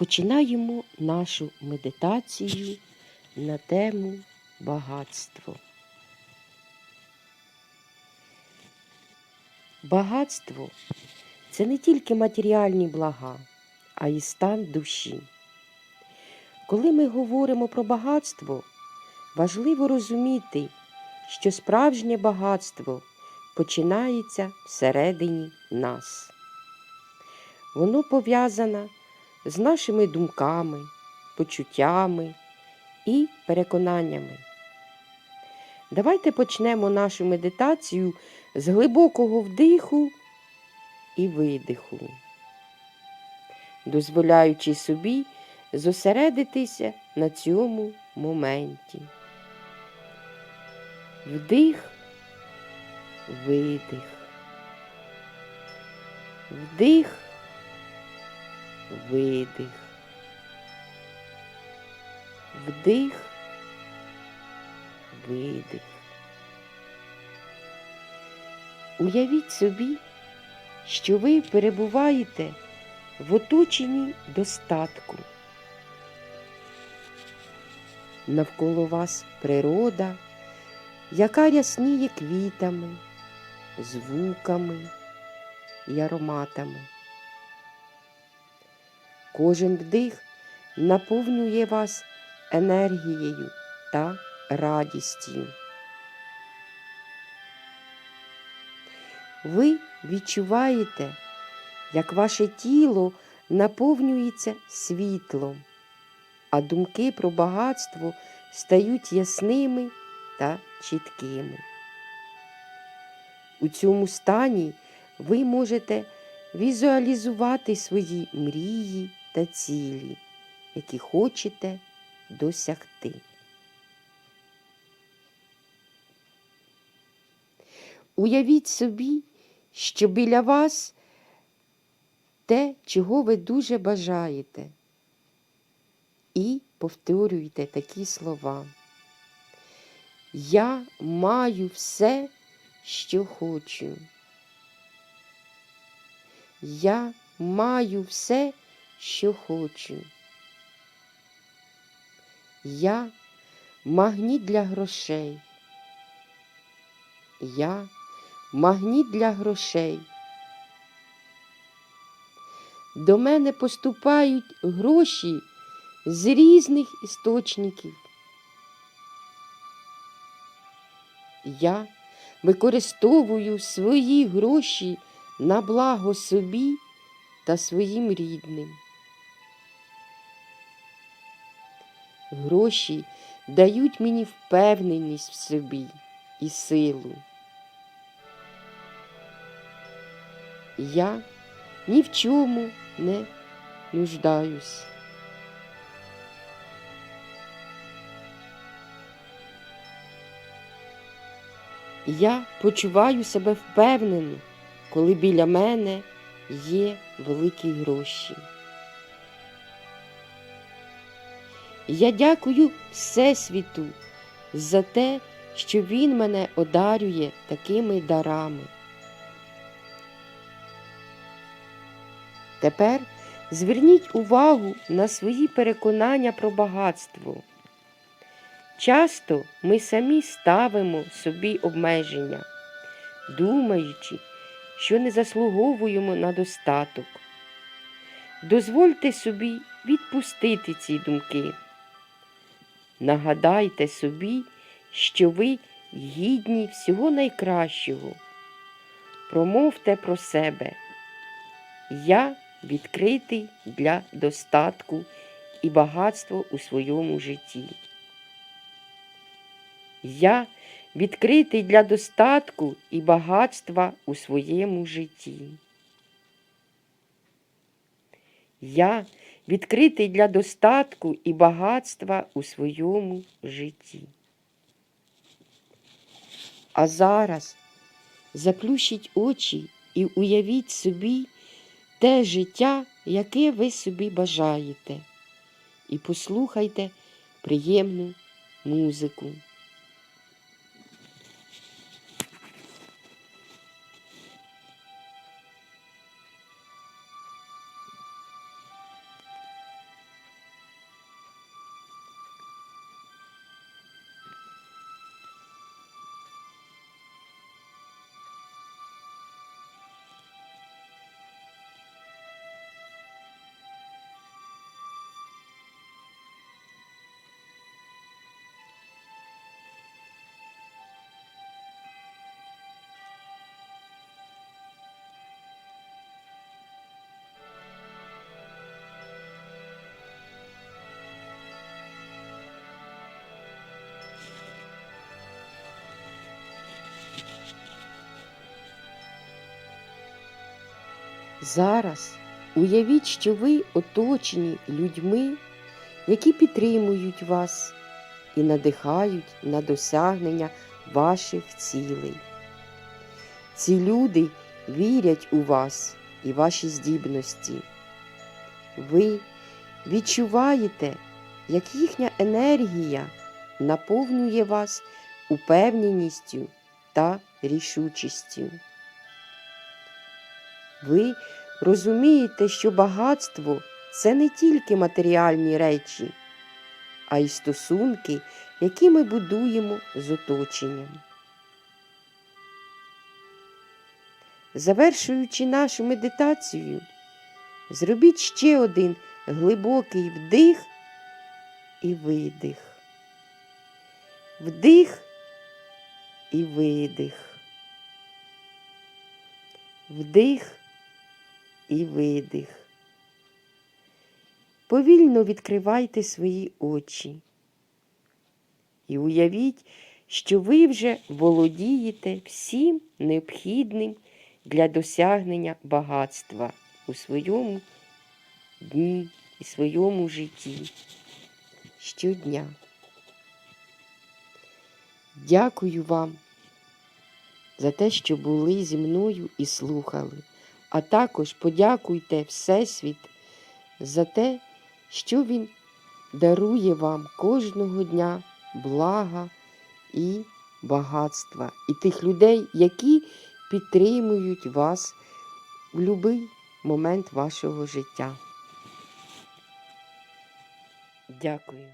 Розпочинаємо нашу медитацію на тему багатство. Багатство це не тільки матеріальні блага, а й стан душі. Коли ми говоримо про багатство, важливо розуміти, що справжнє багатство починається всередині нас. Воно пов'язане з нашими думками, почуттями і переконаннями. Давайте почнемо нашу медитацію з глибокого вдиху і видиху, дозволяючи собі зосередитися на цьому моменті. Вдих, видих. Вдих, видих. Вдих, видих. Уявіть собі, що ви перебуваєте в оточенні достатку. Навколо вас природа, яка рясніє квітами, звуками і ароматами. Кожен вдих наповнює вас енергією та радістю. Ви відчуваєте, як ваше тіло наповнюється світлом, а думки про багатство стають ясними та чіткими. У цьому стані ви можете візуалізувати свої мрії та цілі, які хочете досягти. Уявіть собі, що біля вас те, чого ви дуже бажаєте, і повторюйте такі слова. Я маю все, що хочу. Я маю все, що хочу. Я магніт для грошей. Я магніт для грошей. До мене поступають гроші з різних істочників. Я використовую свої гроші на благо собі та своїм рідним. Гроші дають мені впевненість в собі і силу. Я ні в чому не нуждаюсь. Я почуваю себе впевнено, коли біля мене є великі гроші. Я дякую Всесвіту за те, що він мене одарює такими дарами. Тепер зверніть увагу на свої переконання про багатство. Часто ми самі ставимо собі обмеження, думаючи, що не заслуговуємо на достаток. Дозвольте собі відпустити ці думки. Нагадайте собі, що ви гідні всього найкращого. Промовте про себе. Я відкритий для достатку і багатства у своєму житті. Я відкритий для достатку і багатства у своєму житті. Я відкритий для достатку і багатства у своєму житті. А зараз заплющіть очі і уявіть собі те життя, яке ви собі бажаєте, і послухайте приємну музику. Зараз уявіть, що ви оточені людьми, які підтримують вас і надихають на досягнення ваших цілей. Ці люди вірять у вас і ваші здібності. Ви відчуваєте, як їхня енергія наповнює вас упевненістю та рішучістю. Ви розумієте, що багатство це не тільки матеріальні речі, а й стосунки, які ми будуємо з оточенням. Завершуючи нашу медитацію, зробіть ще один глибокий вдих і видих. Вдих і видих. Вдих і видих. Повільно відкривайте свої очі і уявіть, що ви вже володієте всім необхідним для досягнення багатства у своєму дні і своєму житті щодня. Дякую вам за те, що були зі мною і слухали, а також подякуйте Всесвіт за те, що Він дарує вам кожного дня блага і багатства, і тих людей, які підтримують вас в будь-який момент вашого життя. Дякую.